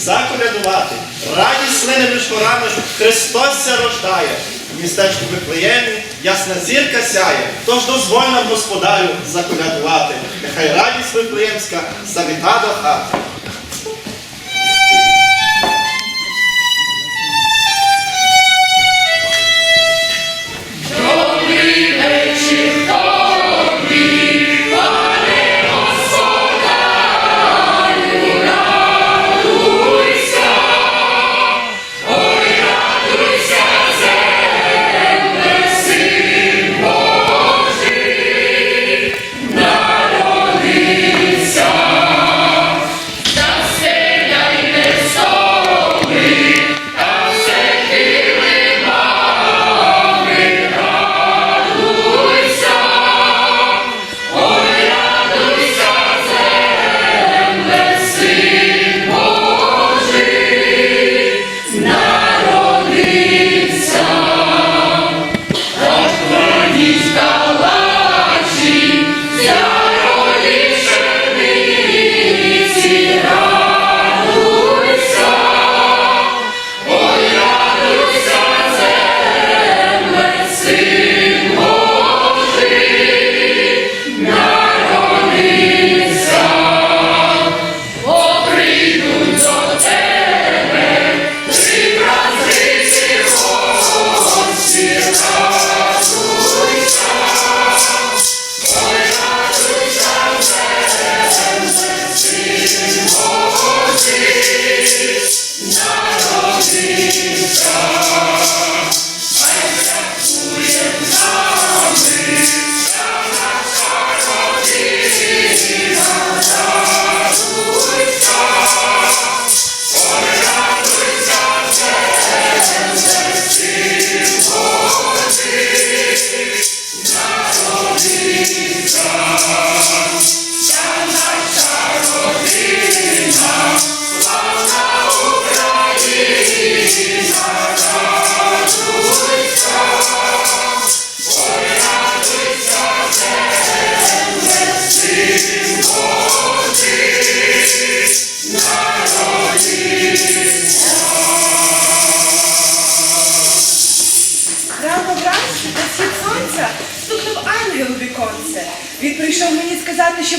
заколядувати. Між хорами, Христос ся рождає. В містечку Вифлеємі ясна зірка сяє, тож дозволь нам, господарю, заколядувати. Нехай радість Виплеємська завіта до.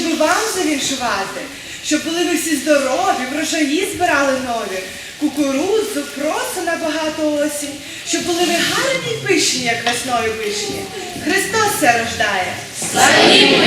Щоб вам завіншувати, щоб були ви всі здорові, врожаї збирали нові, кукурудзу, просто на багато осінь, щоб були ви гарні й пишні, як весною вишні. Христос все рождає. Ой,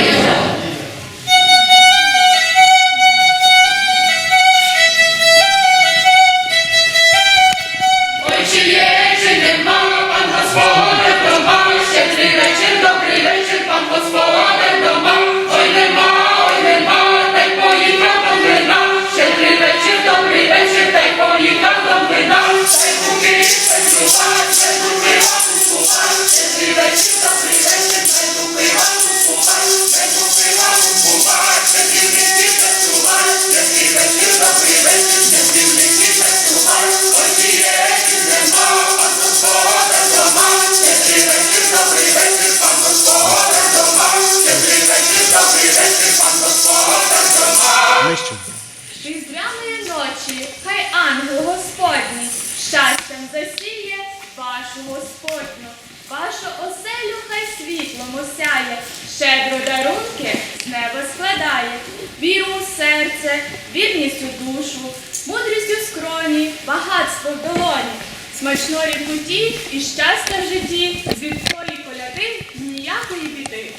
засіє вашу Господню, вашу оселю хай світлом осяє, щедро дарунки з неба складає, віру у серце, вірність у душу, мудрість у скроні, багатство в долоні, смачної путі і щастя в житті, з відкої коляди ніякої біди.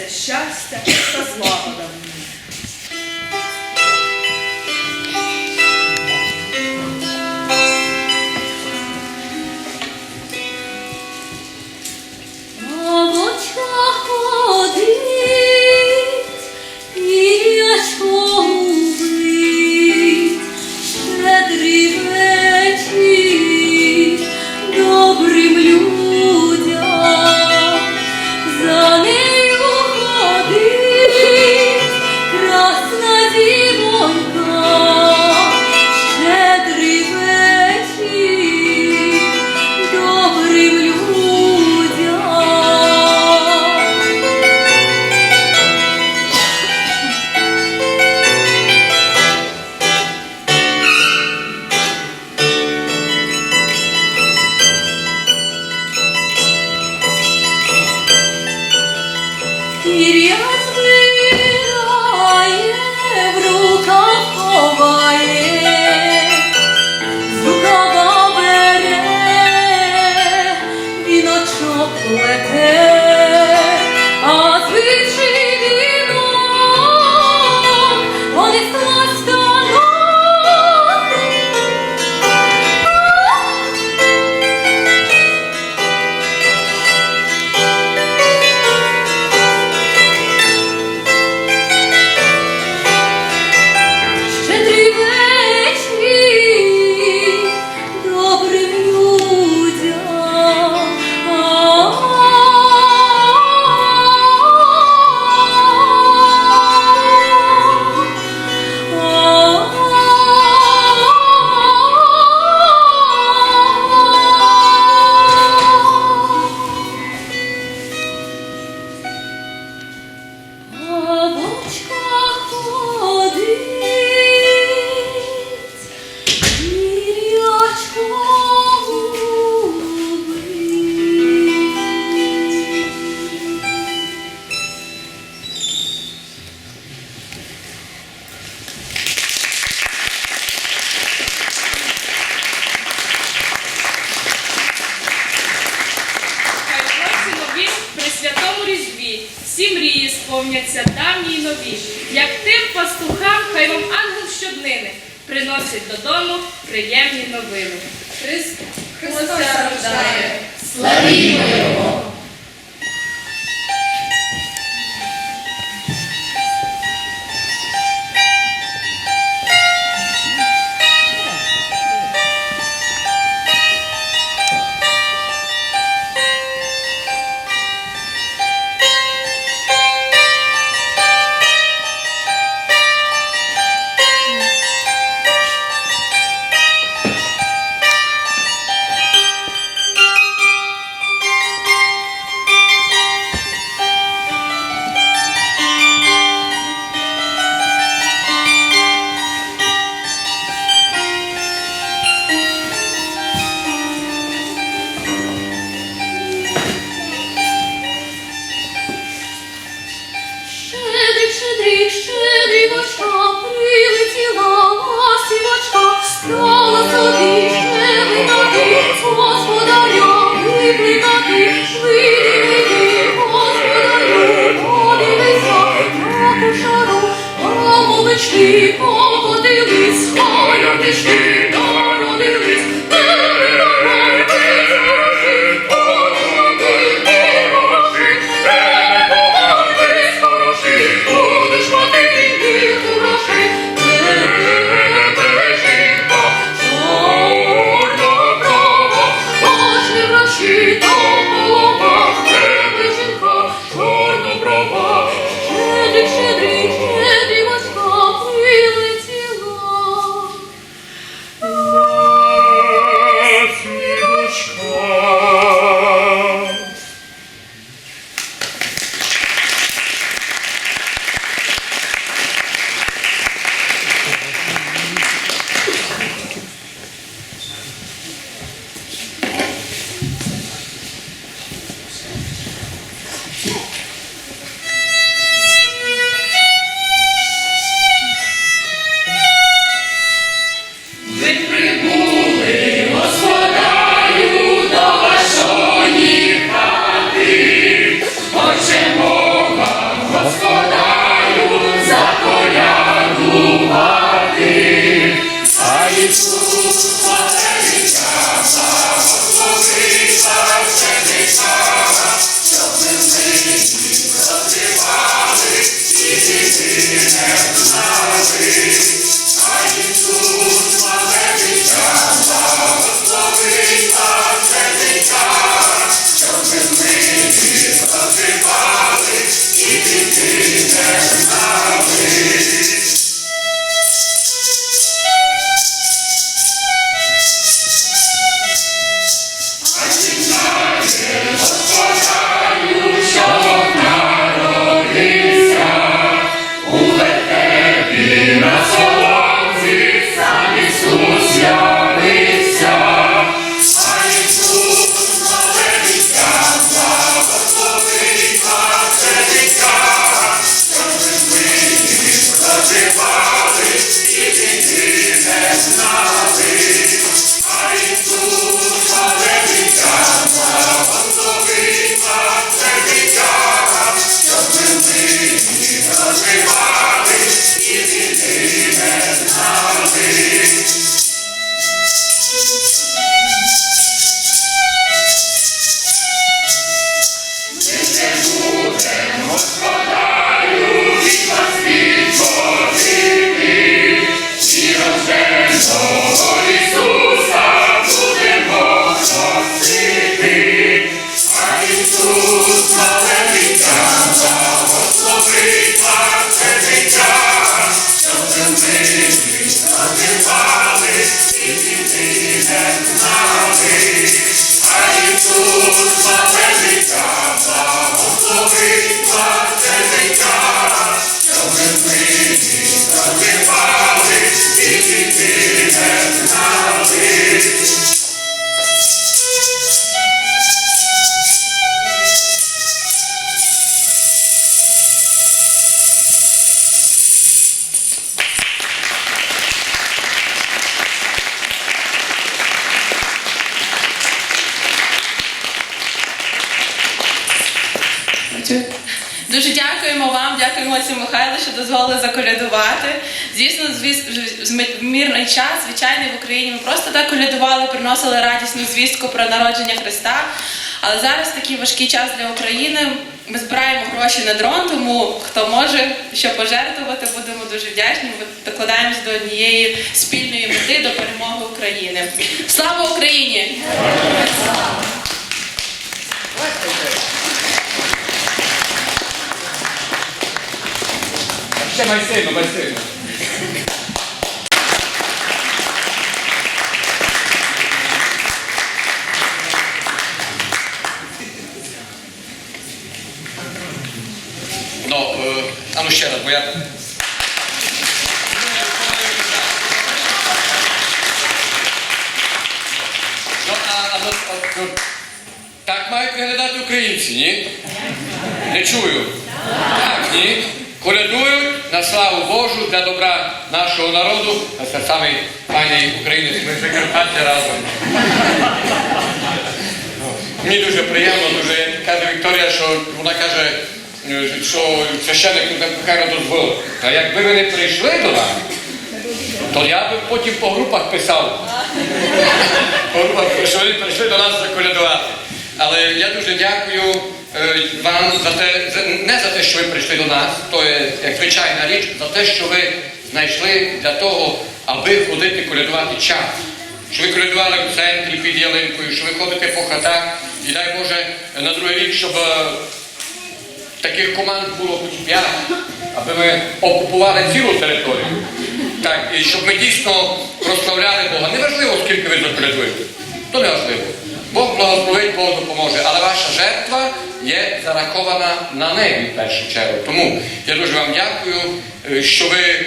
Оселяться щастя та злагода Славімо Його! А А Дуже вам, дякуємо Олесі Михайло, що дозволили заколядувати. Звісно, звіс- в мирний час, звичайно, в Україні ми просто так колядували, приносили радісну звістку про народження Христа. Але зараз такий важкий час для України. Ми збираємо гроші на дрон, тому хто може що пожертвувати, будемо дуже вдячні. Ми докладаємось до однієї спільної мети до перемоги України. Слава Україні! Ще майсину, майсину. Ну, е, а ну ще раз, бо я. Ну, ну, ну, так мають виглядати українці, ні? Не чую. Так, ні. Колядують на славу Божу для добра нашого народу. А Це самий файний українець, ми Закарпаття разом. Мені дуже приємно, дуже каже Вікторія, що вона каже, е, що священник нехай дозволив. А якби ви не прийшли до нас, то я би потім по групах писав. По групах, що ви прийшли до нас заколядувати. Але я дуже дякую вам за те, не за те, що ви прийшли до нас, то є як звичайна річ, за те, що ви знайшли для того, аби ходити колядувати час. Що ви колядували в центрі під ялинкою, що ви ходите по хатах, і дай Боже на другий рік, щоб е, таких команд було хоч п'ять. аби ми окупували цілу територію. Так, і щоб ми дійсно прославляли Бога. Неважливо, скільки ви заколядуєте. То не важливо. Бог благословить, Бог допоможе. Але ваша жертва є зарахована на небі в першу чергу. Тому я дуже вам дякую, е, що ви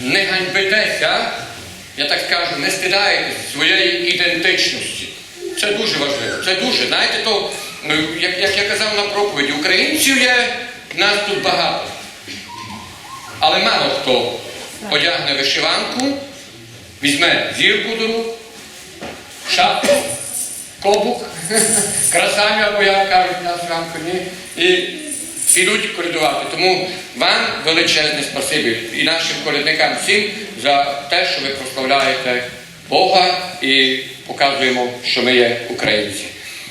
не ганьбитеся, я так скажу, не стидаєтесь своєї ідентичності. Це дуже важливо. Це дуже. Знаєте, то, е, як, як я казав на проповіді, українців є нас тут багато. Але мало хто одягне вишиванку, візьме зірку до рук, шапку, кобук, красаві або як кажуть нас ранку, і підуть коридувати. Тому вам величезне спасибі і нашим колядникам всім за те, що ви прославляєте Бога і показуємо, що ми є українці.